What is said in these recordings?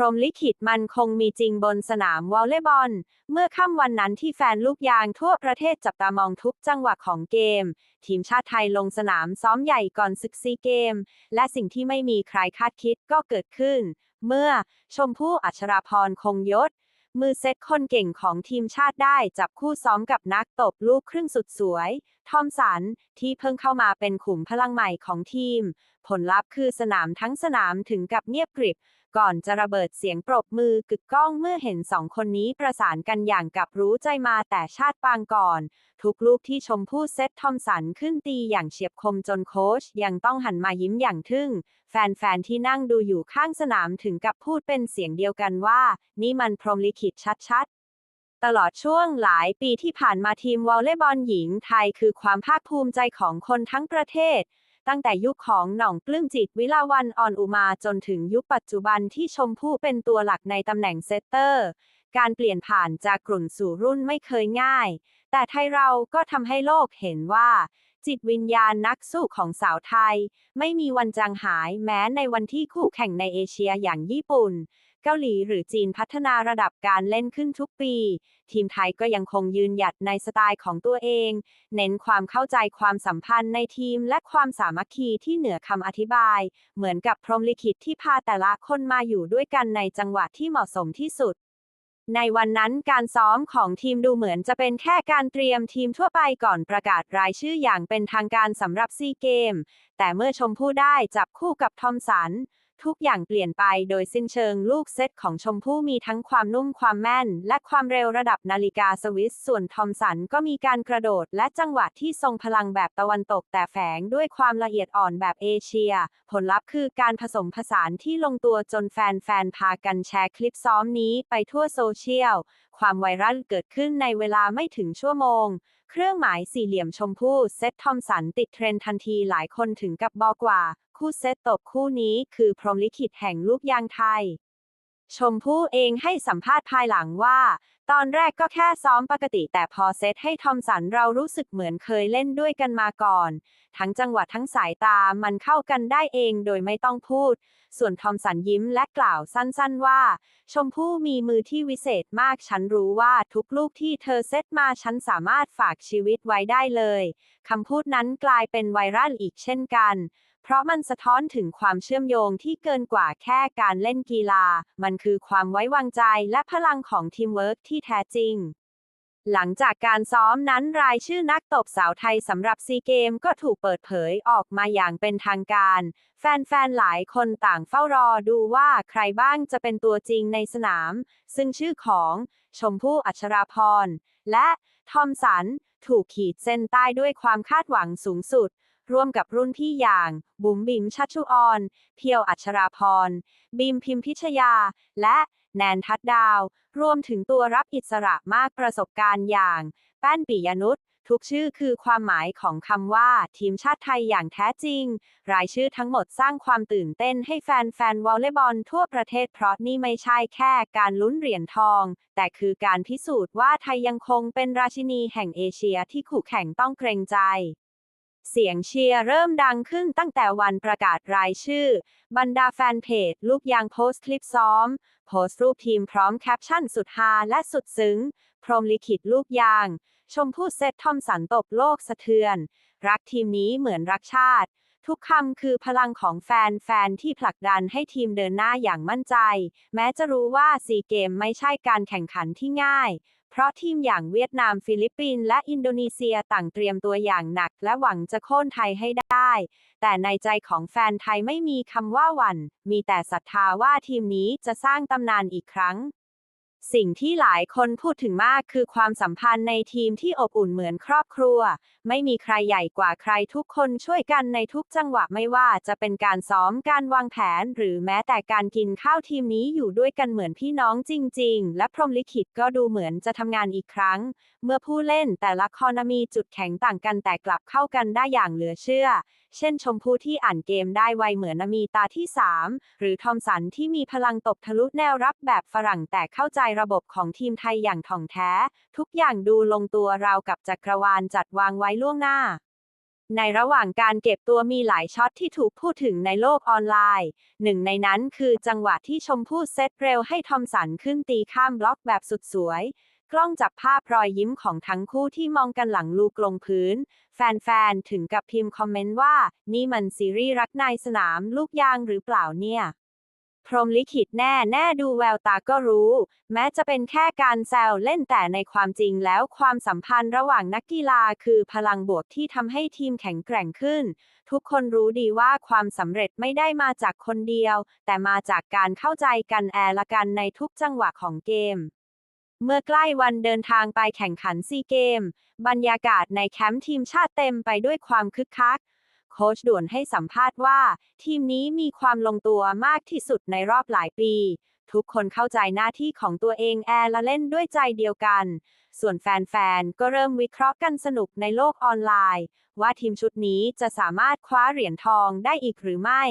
รหมลิขิตมันคงมีจริงบนสนามวอลเลย์บอล เมื่อค่ำวันนั้นที่แฟนลูกยางทั่วประเทศจับตามองทุกจังหวะของเกม ทีมชาติไทยลงสนามซ้อมใหญ่ก่อนศึกซีเกม และสิ่งที่ไม่มีใครคาดคิดก็เกิดขึ้น เมื่อชมพู่อัชราพรคงยศ มือเซตคนเก่งของทีมชาติได้จับคู่ซ้อมกับนักตบลูกครึ่งสุดสวย ทอมสัน ที่เพิ่งเข้ามาเป็นขุมพลังใหม่ของทีม ผลลัพธ์คือสนามทั้งสนามถึงกับเงียบกริบ ก่อนจะระเบิดเสียงปรบมือกึกก้องเมื่อเห็นสองคนนี้ประสานกันอย่างกับรู้ใจมาแต่ชาติปางก่อน ทุกลูกที่ชมพู่เซตทอมสันขึ้นตีอย่างเฉียบคมจนโค้ชยังต้องหันมายิ้มอย่างทึ่ง แฟนๆที่นั่งดูอยู่ข้างสนามถึงกับพูดเป็นเสียงเดียวกันว่า นี่มันพรหมลิขิตชัดๆตลอดช่วงหลายปีที่ผ่านมาทีมวอลเลย์บอลหญิงไทยคือความภาคภูมิใจของคนทั้งประเทศ ตั้งแต่ยุคของหน่องปลื้มจิตวิลาวันออนอุมาจนถึงยุคปัจจุบันที่ชมพู่เป็นตัวหลักในตำแหน่งเซตเตอร์ การเปลี่ยนผ่านจากกลุ่นสู่รุ่นไม่เคยง่าย แต่ไทยเราก็ทำให้โลกเห็นว่า จิตวิญญาณนักสู้ของสาวไทย ไม่มีวันจางหายแม้ในวันที่คู่แข่งในเอเชียอย่างญี่ปุ่น เกาหลีหรือจีนพัฒนาระดับการเล่นขึ้นทุกปี ทีมไทยก็ยังคงยืนหยัดในสไตล์ของตัวเอง เน้นความเข้าใจความสัมพันธ์ในทีมและความสามัคคีที่เหนือคำอธิบาย เหมือนกับพรหมลิขิตที่พาแต่ละคนมาอยู่ด้วยกันในจังหวะที่เหมาะสมที่สุดในวันนั้นการซ้อมของทีมดูเหมือนจะเป็นแค่การเตรียมทีมทั่วไปก่อนประกาศรายชื่ออย่างเป็นทางการสำหรับซีเกม แต่เมื่อชมพู่ได้จับคู่กับทอมสัน ทุกอย่างเปลี่ยนไปโดยสิ้นเชิงลูกเซตของชมพู่มีทั้งความนุ่มความแม่น และความเร็วระดับนาฬิกาสวิส ส่วนทอมสันก็มีการกระโดด และจังหวะที่ทรงพลังแบบตะวันตกแต่แฝงด้วยความละเอียดอ่อนแบบเอเชีย ผลลัพธ์คือการผสมผสานที่ลงตัวจนแฟนๆพากันแชร์คลิปซ้อมนี้ไปทั่วโซเชียลความไวรัลเกิดขึ้นในเวลาไม่ถึงชั่วโมง เครื่องหมายสี่เหลี่ยมชมพู่เซตทอมสันติดเทรนด์ทันทีหลายคนถึงกับบอกว่า คู่เซตตบคู่นี้คือพรหมลิขิตแห่งลูกยางไทย ชมพู่เองให้สัมภาษณ์ภายหลังว่า ตอนแรกก็แค่ซ้อมปกติแต่พอเซตให้ทอมสันเรารู้สึกเหมือนเคยเล่นด้วยกันมาก่อน ทั้งจังหวะทั้งสายตามันเข้ากันได้เองโดยไม่ต้องพูด ส่วนทอมสันยิ้มและกล่าวสั้นๆว่า ชมพู่มีมือที่วิเศษมากฉันรู้ว่าทุกลูกที่เธอเซตมาฉันสามารถฝากชีวิตไว้ได้เลยคำพูดนั้นกลายเป็นไวรัลอีกเช่นกัน เพราะมันสะท้อนถึงความเชื่อมโยงที่เกินกว่าแค่การเล่นกีฬา มันคือความไว้วางใจและพลังของทีมเวิร์กที่แท้จริง หลังจากการซ้อมนั้นรายชื่อนักตบสาวไทยสำหรับซีเกมก็ถูกเปิดเผยออกมาอย่างเป็นทางการ แฟนๆ หลายคนต่างเฝ้ารอดูว่าใครบ้างจะเป็นตัวจริงในสนาม ซึ่งชื่อของชมพู่อัชราพร และทอมสัน ถูกขีดเส้นใต้ด้วยความคาดหวังสูงสุด ร่วมกับรุ่นพี่อย่าง บุ๋มบิ๋มชัชชุออน เพียวอัชราพรบีมพิมพิชยา และแนนทัดดาว รวมถึงตัวรับอิสระมากประสบการณ์อย่าง แป้นปิยนุชทุกชื่อคือความหมายของคำว่า ทีมชาติไทยอย่างแท้จริง รายชื่อทั้งหมดสร้างความตื่นเต้นให้แฟนๆวอลเลย์บอลทั่วประเทศเพราะนี่ไม่ใช่แค่การลุ้นเหรียญทอง แต่คือการพิสูจน์ว่าไทยยังคงเป็นราชินีแห่งเอเชียที่คู่แข่งต้องเกรงใจ เสียงเชียร์เริ่มดังขึ้นตั้งแต่วันประกาศรายชื่อ บรรดาแฟนเพจลูกยางโพสต์คลิปซ้อม โพสต์รูปทีมพร้อมแคปชั่นสุดฮาและสุดซึ้ง พรมลิขิตลูกยาง ชมพู่เซตทอมสันตบโลกสะเทือน รักทีมนี้เหมือนรักชาติ ทุกคำคือพลังของแฟนๆที่ผลักดันให้ทีมเดินหน้าอย่างมั่นใจ แม้จะรู้ว่าซีเกมไม่ใช่การแข่งขันที่ง่าย เพราะทีมอย่างเวียดนามฟิลิปปินส์และอินโดนีเซียต่างเตรียมตัวอย่างหนัก และหวังจะโค่นไทยให้ได้ แต่ในใจของแฟนไทยไม่มีคำว่าหวั่น มีแต่ศรัทธาว่าทีมนี้จะสร้างตำนานอีกครั้ง สิ่งที่หลายคนพูดถึงมากคือความสัมพันธ์ในทีมที่อบอุ่นเหมือนครอบครัว ไม่มีใครใหญ่กว่าใครทุกคนช่วยกันในทุกจังหวะไม่ว่าจะเป็นการซ้อมการวางแผน หรือแม้แต่การกินข้าวทีมนี้อยู่ด้วยกันเหมือนพี่น้องจริง ๆ และพรหมลิขิตก็ดูเหมือนจะทำงานอีกครั้ง เมื่อผู้เล่นแต่ละคอนมีจุดแข็งต่างกันแต่กลับเข้ากันได้อย่างเหลือเชื่อ เช่นชมพู่ที่อ่านเกมได้ไวเหมือนนามีตาที่ 3 หรือทอมสันที่มีพลังตบทะลุแนวรับแบบฝรั่งแต่เข้าใจระบบของทีมไทยอย่างถ่องแท้ ทุกอย่างดูลงตัวราวกับจักรวาลจัดวางไว้ล่วงหน้า ในระหว่างการเก็บตัวมีหลายช็อตที่ถูกพูดถึงในโลกออนไลน์ หนึ่งในนั้นคือจังหวะที่ชมพู่เซตเร็วให้ทอมสันขึ้นตีข้ามบล็อกแบบสุดสวยกล้องจับภาพรอยยิ้มของทั้งคู่ที่มองกันหลังลูกลงพื้น แฟนๆ ถึงกับพิมพ์คอมเมนต์ว่า นี่มันซีรีส์รักในสนามลูกยางหรือเปล่าเนี่ย พรมลิขิตแน่แน่ดูแววตาก็รู้ แม้จะเป็นแค่การแซวเล่นแต่ในความจริงแล้วความสัมพันธ์ระหว่างนักกีฬาคือพลังบวกที่ทำให้ทีมแข็งแกร่งขึ้น ทุกคนรู้ดีว่าความสำเร็จไม่ได้มาจากคนเดียว แต่มาจากการเข้าใจกันแอละกันในทุกจังหวะของเกมเมื่อใกล้วันเดินทางไปแข่งขันซีเกม บรรยากาศในแคมป์ทีมชาติเต็มไปด้วยความคึกคัก ค้ชด่วนให้สัมภาษณ์ว่า ทีมนี้มีความลงตัวมากที่สุดในรอบหลายปี ทุกคนเข้าใจหน้าที่ของตัวเองแอร์และเล่นด้วยใจเดียวกัน ส่วนแฟนๆ ก็เริ่มวิเคราะห์กันสนุกในโลกออนไลน์ ว่าทีมชุดนี้จะสามารถคว้าเหรียญทองได้อีกหรือไม่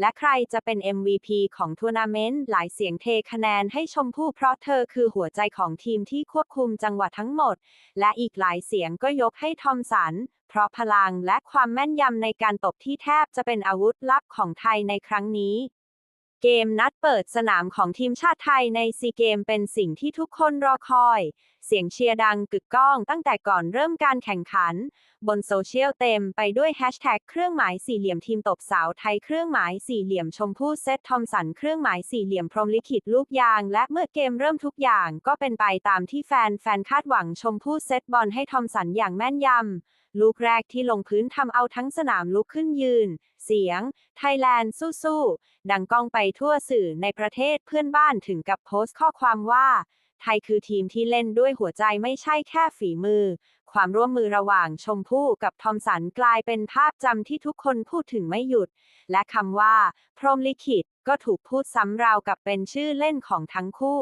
และใครจะเป็น MVP ของทัวร์นาเมนต์หลายเสียงเทคะแนนให้ชมพู่เพราะเธอคือหัวใจของทีมที่ควบคุมจังหวะทั้งหมด และอีกหลายเสียงก็ยกให้ทอมสันเพราะพลังและความแม่นยำในการตบที่แทบจะเป็นอาวุธลับของไทยในครั้งนี้ เกมนัดเปิดสนามของทีมชาติไทยในซีเกมเป็นสิ่งที่ทุกคนรอคอย เสียงเชียร์ดังกึกก้องตั้งแต่ก่อนเริ่มการแข่งขัน บนโซเชียลเต็มไปด้วยแฮชแท็กเครื่องหมายสี่เหลี่ยมทีมตบสาวไทยเครื่องหมายสี่เหลี่ยมชมพู่เซตทอมสันเครื่องหมายสี่เหลี่ยมพรมลิขิตลูกยาง และเมื่อเกมเริ่มทุกอย่างก็เป็นไปตามที่แฟนแฟนคาดหวังชมพู่เซตบอลให้ทอมสันอย่างแม่นยำลูกแรกที่ลงพื้นทำเอาทั้งสนามลุกขึ้นยืน เสียง ไทยแลนด์สู้ๆ ดังก้องไปทั่วสื่อในประเทศเพื่อนบ้านถึงกับโพสต์ข้อความว่า ไทยคือทีมที่เล่นด้วยหัวใจไม่ใช่แค่ฝีมือ ความร่วมมือระหว่างชมพู่กับทอมสันกลายเป็นภาพจำที่ทุกคนพูดถึงไม่หยุด และคำว่า พรหมลิขิตก็ถูกพูดซ้ำราวกับเป็นชื่อเล่นของทั้งคู่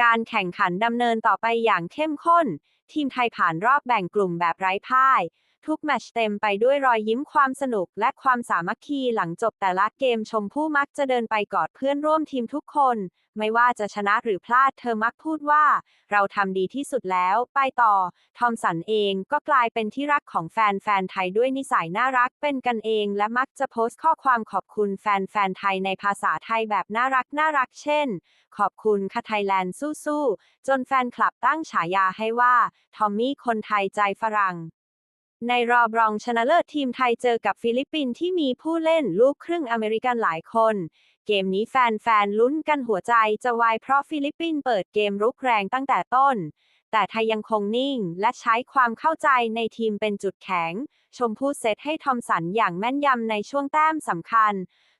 การแข่งขันดำเนินต่อไปอย่างเข้มข้น ทีมไทยผ่านรอบแบ่งกลุ่มแบบไร้พ่าย ทุกแมชเต็มไปด้วยรอยยิ้มความสนุกและความสามัคคีหลังจบแต่ละเกมชมพู่มักจะเดินไปกอดเพื่อนร่วมทีมทุกคน ไม่ว่าจะชนะหรือพลาดเธอมักพูดว่า เราทำดีที่สุดแล้ว ไปต่อ ทอมสันเองก็กลายเป็นที่รักของแฟนแฟนๆไทยด้วยนิสัยน่ารักเป็นกันเอง และมักจะโพสต์ข้อความขอบคุณแฟนแฟนๆไทยในภาษาไทยแบบน่ารักน่ารักเช่น ขอบคุณค่ะไทยแลนด์สู้ๆจนแฟนคลับตั้งฉายาให้ว่าทอมมี่คนไทยใจฝรั่ง ในรอบรองชนะเลิศทีมไทยเจอกับฟิลิปปินส์ที่มีผู้เล่นลูกครึ่งอเมริกันหลายคน เกมนี้แฟนๆลุ้นกันหัวใจจะวายเพราะฟิลิปปินส์เปิดเกมรุกแรงตั้งแต่ต้น แต่ไทยยังคงนิ่ง และใช้ความเข้าใจในทีมเป็นจุดแข็ง ชมพู่เซตให้ทอมสันอย่างแม่นยำในช่วงแต้มสำคัญ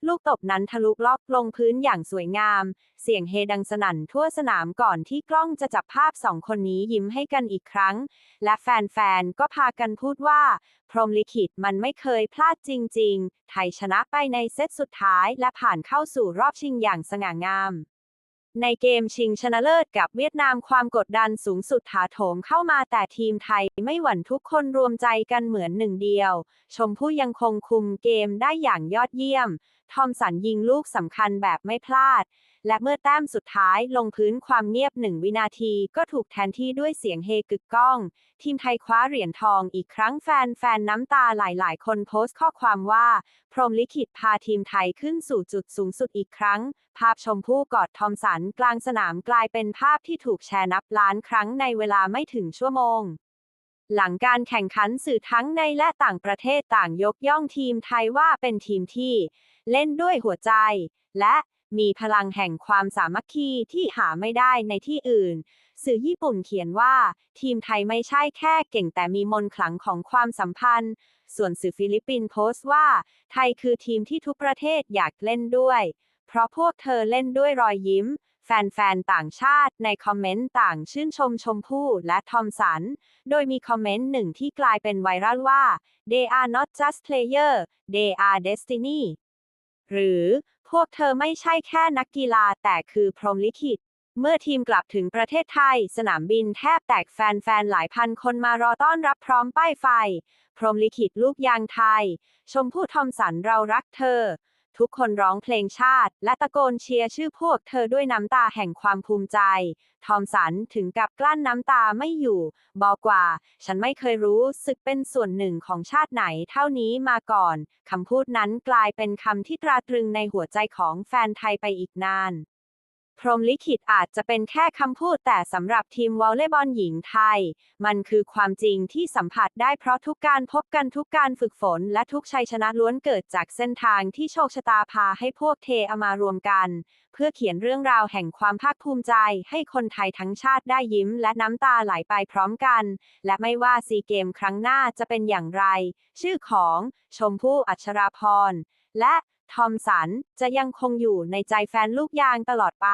ลูกตบนั้นทะลุล็อกลงพื้นอย่างสวยงาม เสียงเฮดังสนั่นทั่วสนามก่อนที่กล้องจะจับภาพสองคนนี้ยิ้มให้กันอีกครั้ง และแฟนๆ ก็พากันพูดว่า พรมลิขิตมันไม่เคยพลาดจริง ๆ ไทยชนะไปในเซตสุดท้ายและผ่านเข้าสู่รอบชิงอย่างสง่างาม ในเกมชิงชนะเลิศกับเวียดนามความกดดันสูงสุดถาโถมเข้ามาแต่ทีมไทยไม่หวั่นทุกคนรวมใจกันเหมือนหนึ่งเดียว ชมพู่ยังคงคุมเกมได้อย่างยอดเยี่ยม ทอมสันยิงลูกสำคัญแบบไม่พลาด และเมื่อแต้มสุดท้ายลงพื้นความเงียบหนึ่งวินาทีก็ถูกแทนที่ด้วยเสียงเฮกึกก้อง ทีมไทยคว้าเหรียญทองอีกครั้งแฟนแฟนน้ำตาหลายๆคนโพสต์ข้อความว่า พรหมลิขิตพาทีมไทยขึ้นสู่จุดสูงสุดอีกครั้ง ภาพชมพู่กอดทอมสันกลางสนามกลายเป็นภาพที่ถูกแชร์นับล้านครั้งในเวลาไม่ถึงชั่วโมงหลังการแข่งขันสื่อทั้งในและต่างประเทศต่างยกย่องทีมไทยว่าเป็นทีมที่ เล่นด้วยหัวใจ และ มีพลังแห่งความสามัคคีที่หาไม่ได้ในที่อื่น สื่อญี่ปุ่นเขียนว่า ทีมไทยไม่ใช่แค่เก่งแต่มีมนต์ขลังของความสัมพันธ์ ส่วนสื่อฟิลิปปินส์โพสต์ว่า ไทยคือทีมที่ทุกประเทศอยากเล่นด้วย เพราะพวกเธอเล่นด้วยรอยยิ้ม แฟนๆ ต่างชาติในคอมเมนต์ต่างชื่นชมชมพู่และทอมสัน โดยมีคอมเมนต์หนึ่งที่กลายเป็นไวรัลว่า they are not just player they are destiny หรือ พวกเธอไม่ใช่แค่นักกีฬาแต่คือพรหมลิขิต เมื่อทีมกลับถึงประเทศไทย สนามบินแทบแตกแฟนๆ หลายพันคนมารอต้อนรับพร้อมป้ายไฟ พรหมลิขิตลูกยางไทย ชมพู่ทอมสันเรารักเธอ ทุกคนร้องเพลงชาติ และตะโกนเชียร์ชื่อพวกเธอด้วยน้ำตาแห่งความภูมิใจ ทอมสันถึงกับกลั้นน้ำตาไม่อยู่ บอกว่า ฉันไม่เคยรู้สึกเป็นส่วนหนึ่งของชาติไหนเท่านี้มาก่อน คำพูดนั้นกลายเป็นคำที่ตราตรึงในหัวใจของแฟนไทยไปอีกนาน พรหมลิขิตอาจจะเป็นแค่คำพูดแต่สำหรับทีมวอลเลย์บอลหญิงไทย มันคือความจริงที่สัมผัสได้เพราะทุกการพบกันทุกการฝึกฝน และทุกชัยชนะล้วนเกิดจากเส้นทางที่โชคชะตาพาให้พวกเทเอามารวมกัน เพื่อเขียนเรื่องราวแห่งความภาคภูมิใจ ให้คนไทยทั้งชาติได้ยิ้ม และน้ำตาไหลไปพร้อมกัน และไม่ว่าซีเกมครั้งหน้าจะเป็นอย่างไร ชื่อของชมพู่อัชราพรและ ทอมสัน จะยังคงอยู่ในใจแฟนลูกยางตลอดไป